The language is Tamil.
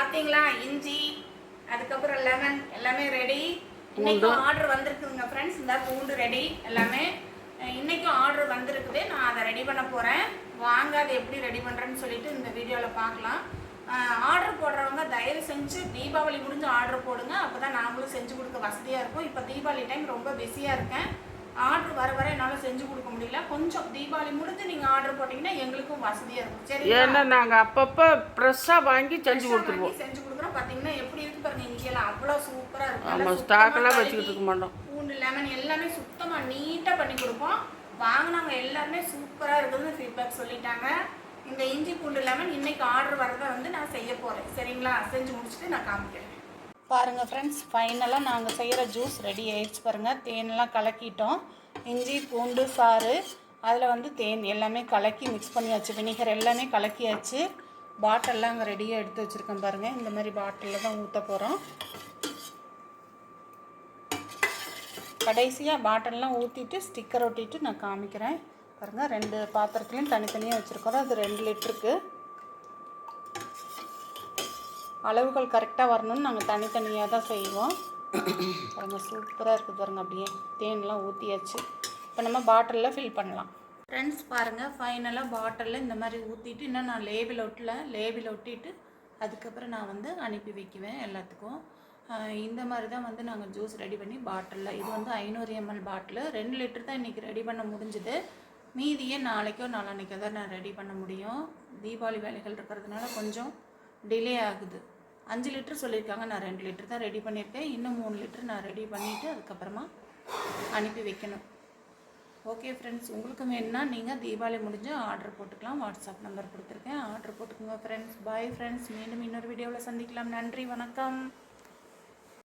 பாத்தீங்களா? இஞ்சி அதுக்கப்புறம் லெமன் எல்லாமே ரெடி இன்னைக்கும் ஆர்டர் வந்திருக்குங்க ஃப்ரெண்ட்ஸ் இந்த பூண்டு ரெடி எல்லாமே. இன்னைக்கும் ஆர்டர் வந்திருக்குது. நான் அதை ரெடி பண்ண போறேன். வாங்க அதை எப்படி ரெடி பண்றேன்னு சொல்லிட்டு இந்த வீடியோவில் பார்க்கலாம். ஆர்டர் போடுறவங்க தயவு செஞ்சு தீபாவளி முடிஞ்சு ஆர்டர் போடுங்க. அப்பதான் நாங்களும் செஞ்சு கொடுக்க வசதியாக இருக்கும். இப்போ தீபாவளி டைம் ரொம்ப பிஸியாக இருக்கேன். ஆர்டர் முடியல கொஞ்சம் தீபாவளி முடிஞ்சு நீங்கள் ஆர்டர் போட்டிங்கன்னா எங்களுக்கும் வசதியாக இருக்கும். சரி ஏன்னா நாங்கள் அப்பப்போ ஃப்ரெஷ்ஷாக வாங்கி செஞ்சு கொடுத்துருவோம். செஞ்சு கொடுக்குறோம். பாத்தீங்கன்னா எப்படி இருக்கு பாருங்க இங்கெல்லாம் அவ்வளோ சூப்பரா இருக்கு. ஆமாம் ஸ்டாக்கெல்லாம் வச்சுக்கிட்டு இருக்க மாட்டோம். பூண்டு லெமன் எல்லாமே சுத்தமா நீட்டா பண்ணி கொடுப்போம். வாங்கினவங்க எல்லாருமே சூப்பரா இருக்குதுன்னு ஃபீட்பேக் சொல்லிட்டாங்க. இந்த இஞ்சி பூண்டு லெமன் இன்னைக்கு ஆர்டர் வரதை வந்து நான் செய்ய போறேன். சரிங்களா? செஞ்சு முடிச்சுட்டு நான் காமிக்கிறேன். பாருங்க ஃப்ரெண்ட்ஸ் ஃபைனலாக நாங்கள் செய்கிற ஜூஸ் ரெடி ஆயிடுச்சு பாருங்க. தேன்லாம் கலக்கிட்டோம். இஞ்சி பூண்டு சாறு அதில் வந்து தேன் எல்லாமே கலக்கி மிக்ஸ் பண்ணியாச்சு. வினிகர் எல்லாமே கலக்கியாச்சு. பாட்டிலெலாம் அங்கே ரெடியாக எடுத்து வச்சுருக்கேன் பாருங்கள் இந்த மாதிரி பாட்டிலில் தான் ஊற்ற போகிறோம் கடைசியாக பாட்டிலெலாம் ஊற்றிட்டு ஸ்டிக்கர் ஒட்டிட்டு நான் காமிக்கிறேன். பாருங்கள் ரெண்டு பாத்திரத்துலையும் தனித்தனியாக வச்சுருக்கோம். அது ரெண்டு லிட்டருக்கு. அளவுகள் கரெக்டாக வரணும்னு நாங்கள் தனித்தனியாக தான் செய்வோம். பாருங்க சூப்பராக இருக்குது பாருங்கள் அப்படியே தேன்லாம் ஊற்றியாச்சு இப்போ நம்ம பாட்டிலில் ஃபில் பண்ணலாம். ஃப்ரெண்ட்ஸ் பாருங்கள் ஃபைனலாக பாட்டிலில் இந்த மாதிரி ஊற்றிட்டு இன்னும் நான் லேபிள் ஒட்டல. லேபிள் ஒட்டிட்டு அதுக்கப்புறம் நான் வந்து அனுப்பி வைக்குவேன் எல்லாத்துக்கும். இந்த மாதிரி தான் வந்து நாங்கள் ஜூஸ் ரெடி பண்ணி பாட்டிலில் இது வந்து ஐநூறு எம்எல் பாட்டில் ரெண்டு லிட்டர் தான் இன்றைக்கி ரெடி பண்ண முடிஞ்சுது. மீதியே நாளைக்கோ நாளான்னைக்கோ தான் நான் ரெடி பண்ண முடியும். தீபாவளி வேலைகள் இருக்கிறதுனால கொஞ்சம் டிலே ஆகுது. அஞ்சு லிட்டர் சொல்லியிருக்காங்க. நான் ரெண்டு லிட்டர் தான் ரெடி பண்ணியிருக்கேன். இன்னும் மூணு லிட்டர் நான் ரெடி பண்ணிவிட்டு அதுக்கப்புறமா அனுப்பி வைக்கணும். ஓகே ஃப்ரெண்ட்ஸ் உங்களுக்கு வேணும்னா நீங்கள் தீபாவளி முடிஞ்சு ஆர்டர் போட்டுக்கலாம். வாட்ஸ்அப் நம்பர் கொடுத்துருக்கேன். ஆர்டர் போட்டுக்கோங்க ஃப்ரெண்ட்ஸ் பாய் ஃப்ரெண்ட்ஸ் மீண்டும் இன்னொரு வீடியோவில் சந்திக்கலாம். நன்றி. வணக்கம்.